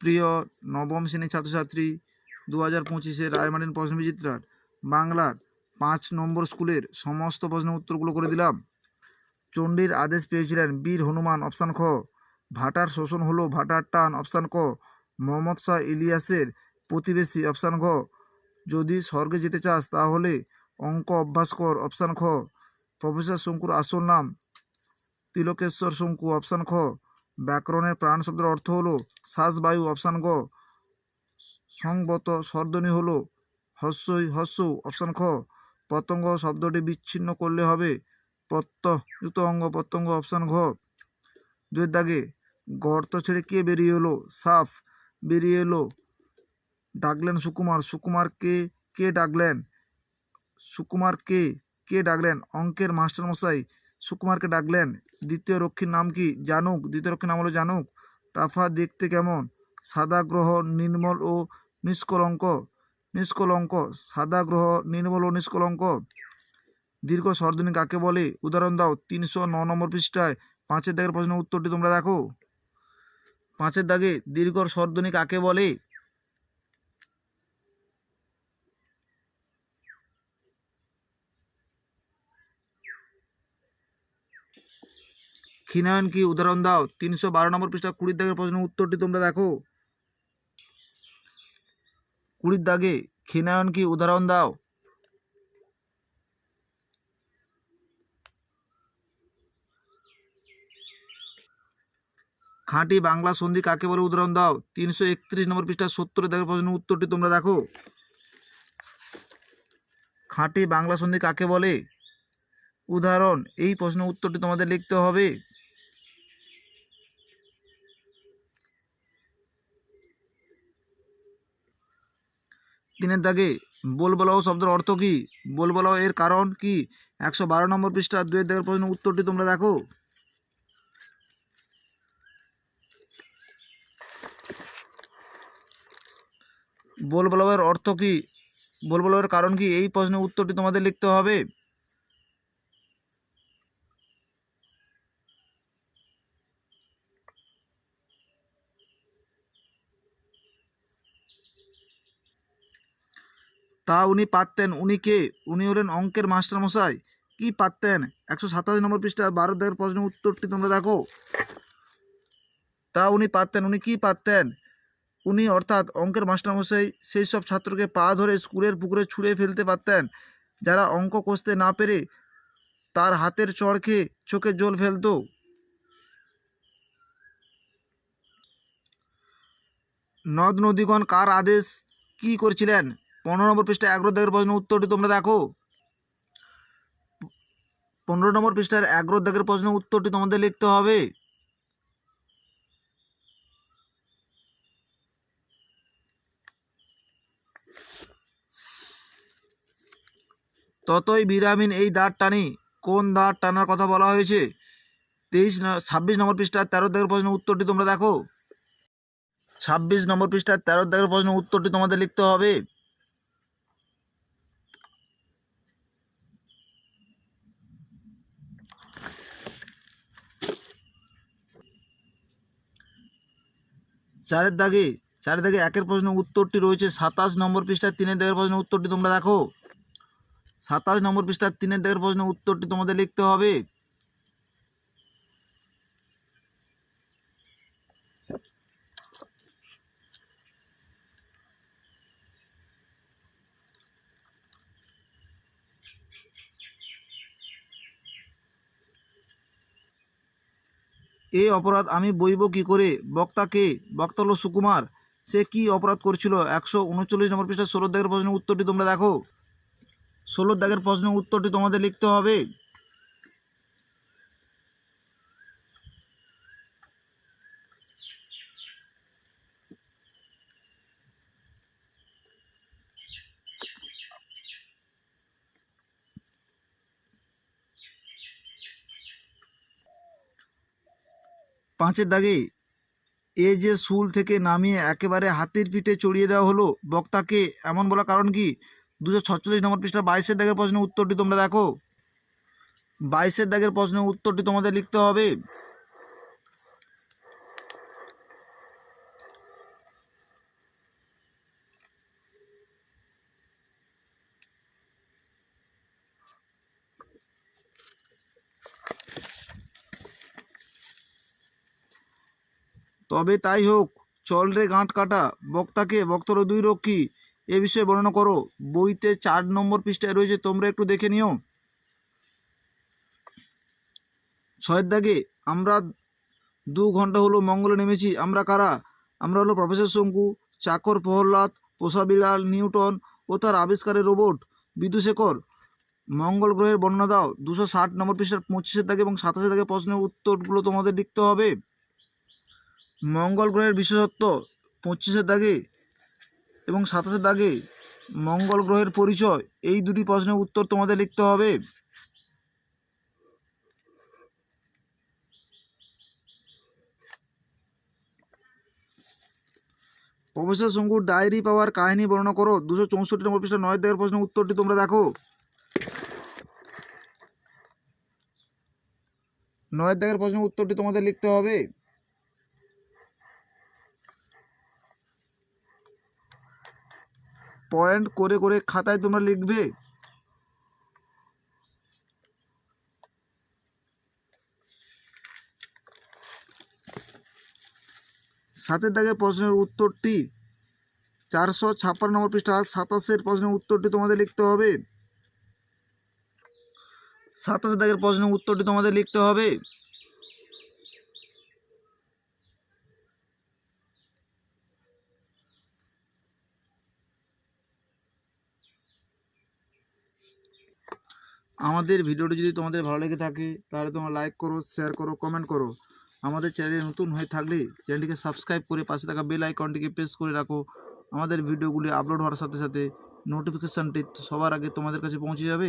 প্রিয় নবম শ্রেণির ছাত্রছাত্রী দু হাজার পঁচিশে রায়মার্টিন প্রশ্ন বিচিত্রার বাংলার পাঁচ নম্বর স্কুলের সমস্ত প্রশ্নের উত্তরগুলো করে দিলাম। চণ্ডীর আদেশ পেয়েছিলেন বীর হনুমান, অপশান খ। ভাটার শোষণ হলো ভাটার টান, অপশান ক। মোহাম্মদ শাহ ইলিয়াসের প্রতিবেশী, অপশান ঘ। যদি স্বর্গে যেতে চাস তাহলে অঙ্ক অভ্যাস কর, অপশান খ। প্রফেসর শঙ্কুর আসল নাম তিলকেশ্বর শঙ্কু, অপশান খ। ব্যাকরণের প্রাণ শব্দের অর্থ হলো শ্বাসবায়ু অপশান গ। সংবত স্বরধ্বনি হলো, হস্যই, হস্য, অপশান খ। পতঙ্গ শব্দটি বিচ্ছিন্ন করলে হবে প্রত্যযুক্ত অঙ্গ প্রত্যঙ্গ অপশান ঘ। দুয়ের দাগে, গর্ত ছেড়ে কে বেরিয়ে এলো? সাফ, বেরিয়ে এলো। ডাকলেন সুকুমার সুকুমারকে কে ডাকলেন? সুকুমারকে কে ডাকলেন? অঙ্কের মাস্টারমশাই সুকুমারকে ডাকলেন, দ্বিতীয় রক্ষীর নাম কি? জানুক, দ্বিতীয় রক্ষীর নাম হলো জানুক। টাফা দেখতে কেমন? সাদা গ্রহ, নির্মল ও নিষ্কলঙ্ক। নিষ্কলঙ্ক, সাদা গ্রহ, নির্মল ও নিষ্কলঙ্ক? দীর্ঘ স্বরধ্বনি কাকে বলে? উদাহরণ দাও, তিনশো ন নম্বর পৃষ্ঠায় পাঁচের দাগের প্রশ্নের উত্তরটি তোমরা দেখো। পাঁচের দাগে দীর্ঘ স্বরধ্বনি কাকে বলে? ক্ষীণায়ন কি? উদাহরণ দাও। তিনশো বারো নম্বর পৃষ্ঠা, কুড়ির দাগের প্রশ্নের উত্তরটি তোমরা দেখো। কুড়ির দাগে ক্ষীণায়ন কি? উদাহরণ দাও। খাঁটি বাংলা সন্ধি কাকে বলে? উদাহরণ দাও। তিনশো একত্রিশ নম্বর পৃষ্ঠা সত্তর দাগের প্রশ্নের উত্তরটি তোমরা দেখো। খাঁটি বাংলা সন্ধি কাকে বলে? উদাহরণ, এই প্রশ্নের উত্তরটি তোমাদের লিখতে হবে। তিনের দাগে বোলবলাও শব্দের অর্থ কী? বোলবলাও এর কারণ কি? একশো বারো নম্বর পৃষ্ঠা দুয়ের দাগের প্রশ্ন উত্তরটি তোমরা দেখো। বোলবলাওয়ের অর্থ কী? বোলবলাওয়ের কারণ কি? এই প্রশ্নের উত্তরটি তোমাদের লিখতে হবে। তা উনি পারতেন। উনি কে? উনি হলেন অঙ্কের মাস্টারমশাই। কি পারতেন? একশো সাতাশ নম্বর পৃষ্ঠার বারো দেড় প্রশ্নের উত্তরটি তোমরা দেখো। তা উনি পারতেন। উনি কি পারতেন? উনি অর্থাৎ অঙ্কের মাস্টারমশাই, সেই সব ছাত্রকে পা ধরে স্কুলের পুকুরে ছুঁড়ে ফেলতে পারতেন। যারা অঙ্ক কষতে না পেরে তার হাতের চড় খেয়ে চোখে জল ফেলতো। নদ নদীগণ কার আদেশ? কি করছিলেন? পনেরো নম্বর পৃষ্ঠায় এগারো দাগের প্রশ্ন উত্তরটি তোমরা দেখো। পনেরো নম্বর পৃষ্ঠার এগারো দাগের প্রশ্নের উত্তরটি তোমাদের লিখতে হবে। ততই বিরামিন এই দাঁড় টানি, কোন দাঁড় টানার কথা বলা হয়েছে? তেইশ ছাব্বিশ নম্বর পৃষ্ঠার তেরো দাগের প্রশ্নের উত্তরটি তোমরা দেখো। ছাব্বিশ নম্বর পৃষ্ঠার তেরো দাগের প্রশ্নের উত্তরটি তোমাদের লিখতে হবে। চারের দাগে চারের দাগে একের প্রশ্নের উত্তরটি রয়েছে, সাতাশ নম্বর পৃষ্ঠার তিনের দাগের প্রশ্নের উত্তরটি তোমরা দেখো। সাতাশ নম্বর পৃষ্ঠার তিনের দাগের প্রশ্নের উত্তরটি তোমাদের লিখতে হবে। এই অপরাধ আমি বইব কি করে? বক্তা কে বক্তা সুকুমার, সে কি অপরাধ করছিল? একশো উনচল্লিশ নম্বর পৃষ্ঠা, ষোলো দাগের প্রশ্নের উত্তরটি তোমরা দেখো। ষোলো দাগের প্রশ্নের উত্তরটি তোমাদের লিখতে হবে। পাঁচের দাগে এ যে শুল থেকে নামিয়ে একেবারে হাতির পিঠে চড়িয়ে দেওয়া হলো, বক্তাকে এমন বলা কারণ কি? দুশো ছচল্লিশ নম্বর পৃষ্ঠা বাইশের দাগের প্রশ্নের উত্তরটি তোমরা দেখো। বাইশের দাগের প্রশ্নের উত্তরটি তোমাদের লিখতে হবে। তবে তাই হোক, চল রে গাঁট কাটা, বক্তাকে, বক্তর দুই রক্ষী, এ বিষয়ে বর্ণনা করো। বইতে চার নম্বর পৃষ্ঠায় রয়েছে, তোমরা একটু দেখে নিও। ছয়ের দাগে, আমরা দু ঘণ্টা হলো মঙ্গলে নেমেছি, আমরা কারা? আমরা হলো প্রফেসর শঙ্কু, চাকর প্রহ্লাদ, পোষা বিড়াল নিউটন ও তার আবিষ্কারের রোবট, বিদুশেখর। মঙ্গল গ্রহের বর্ণনা দাও। দুশো ষাট নম্বর পৃষ্ঠার পঁচিশের দাগে এবং সাতাশের দাগে প্রশ্নের উত্তরগুলো তোমাদের লিখতে হবে। মঙ্গল গ্রহের বিশেষত্ব পঁচিশের দাগে এবং সাতাশের দাগে মঙ্গল গ্রহের পরিচয়, এই দুটি প্রশ্নের উত্তর তোমাদের লিখতে হবে। প্রফেসর শঙ্কুর ডায়েরি পাওয়ার কাহিনী বর্ণনা করো। দুশো চৌষট্টি নম্বর পৃষ্ঠা নয় দেওয়ার প্রশ্নের উত্তরটি তোমরা দেখো। নয়ের দাগের প্রশ্নের উত্তরটি তোমাদের লিখতে হবে। পয়েন্ট করে করে খাতায় তোমরা লিখবে। সাতের দাগের প্রশ্নের উত্তরটি চারশো ছাপ্পান্ন নম্বর পৃষ্ঠা সাতাশের প্রশ্নের উত্তরটি তোমাদের লিখতে হবে। সাতাশ দাগের প্রশ্নের উত্তরটি তোমাদের লিখতে হবে। আমাদের ভিডিওটি যদি তোমাদের ভালো লেগে থাকে, তাহলে তোমরা লাইক করো শেয়ার করো কমেন্ট করো। আমাদের চ্যানেলে নতুন হয়ে থাকলে চ্যানেলটিকে সাবস্ক্রাইব করে পাশে থাকা বেল আইকনটিকে প্রেস করে রাখো। আমাদের ভিডিওগুলি আপলোড হওয়ার সাথে সাথে নোটিফিকেশানটি সবার আগে তোমাদের কাছে পৌঁছে যাবে।